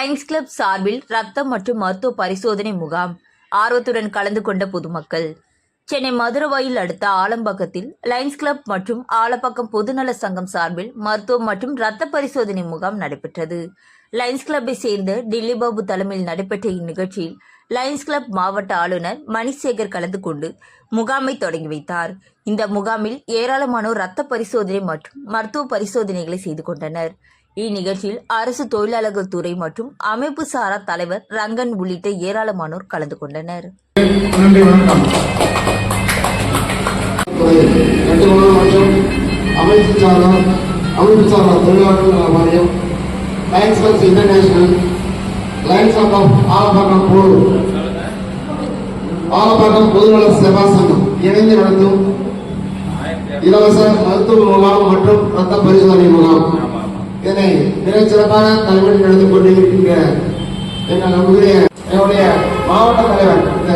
Lines club சார்பில் ரத்தம் மற்றும் மருத்துவ பரிசோதனை முகாம். ஆர்வத்துடன் கலந்து கொண்ட பொதுமக்கள். சென்னை மதுரவாயில் அடுத்த ஆலம்பக்கத்தில் லயன்ஸ் கிளப் மற்றும் ஆலப்பக்கம் பொதுநல சங்கம் சார்பில் மருத்துவம் மற்றும் இரத்த பரிசோதனை முகாம் நடைபெற்றது. லயன்ஸ் கிளப்பை சேர்ந்த டில்லி பாபு தலைமையில் நடைபெற்ற இந்நிகழ்ச்சியில் லயன்ஸ் கிளப் மாவட்ட ஆளுநர் மணிசேகர் கலந்து கொண்டு முகாமை தொடங்கி வைத்தார். இந்த முகாமில் ஏராளமானோர் இரத்த பரிசோதனை மற்றும் மருத்துவ பரிசோதனைகளை செய்து கொண்டனர். இந்நிகழ்ச்சியில் அரசு தொழிலாளர்கள் துறை மற்றும் அமைப்பு சாரா தலைவர் ரங்கன் உள்ளிட்ட ஏராளமானோர் கலந்து கொண்டனர். மற்றும் அமைப்பு சாரா அமைப்பு சாரா தொழிலாளர்கள் வாரியம் lions international lions of Alappakkam போர் ஆலப்பாக்கம் பொதுநல சேவா சங்கம் இணைந்து நடத்தும் இலவச மருத்துவ முகாம் மற்றும் ரத்த பரிசோதனை முகாம். இதனை மிகச் சிறப்பான தலைமையில் நடந்து கொண்டிருக்கின்ற எங்கள் நம்முடைய என்னுடைய மாவட்ட தலைவர் இந்த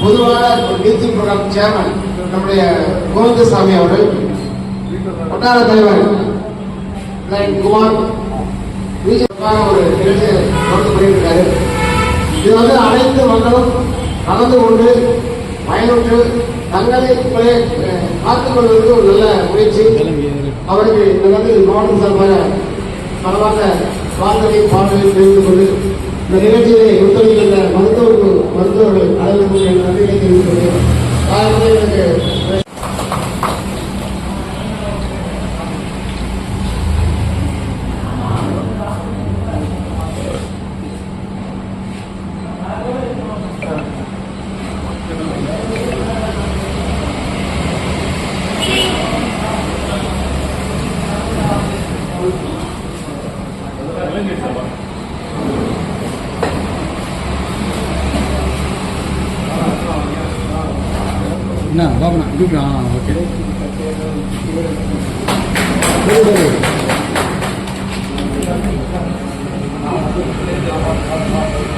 பொதுவான மீட்டிங் ப்ரோக்ராம் சேர்மன் நம்முடைய கோவிந்தசாமி அவர்கள் வட்டார தலைவர் குமார் ஒரு நிகழ்ச்சியை நடந்து இது வந்து அனைத்து மக்களும் கலந்து கொண்டு பயனுற்று தங்களை காத்துக் கொள்வதற்கு ஒரு நல்ல முயற்சி. அவருக்கு இந்த வந்து மாவட்ட சார்பாக பலவாக வாழ்க்கை பாடலை தெரிந்து கொண்டு இந்த நிகழ்ச்சியை ஒத்துழைக்கின்ற மருத்துவர்கள் மருத்துவர்கள் அனைவருக்கும் நன்றியை தெரிவித்துக் கொள்கிறேன். காரணம் எனக்கு என்ன பாபனா இதுக்கு ஆ ஓகே. ஆ அப்படியா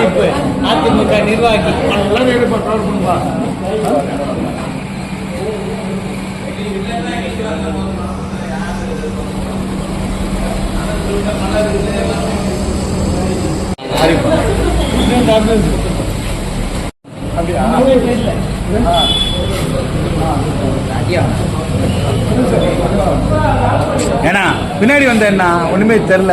பாதிப்பு அதிமுக நிர்வாகி. ஏன்னா பின்னாடி வந்த என்ன? ஒண்ணுமே தெரில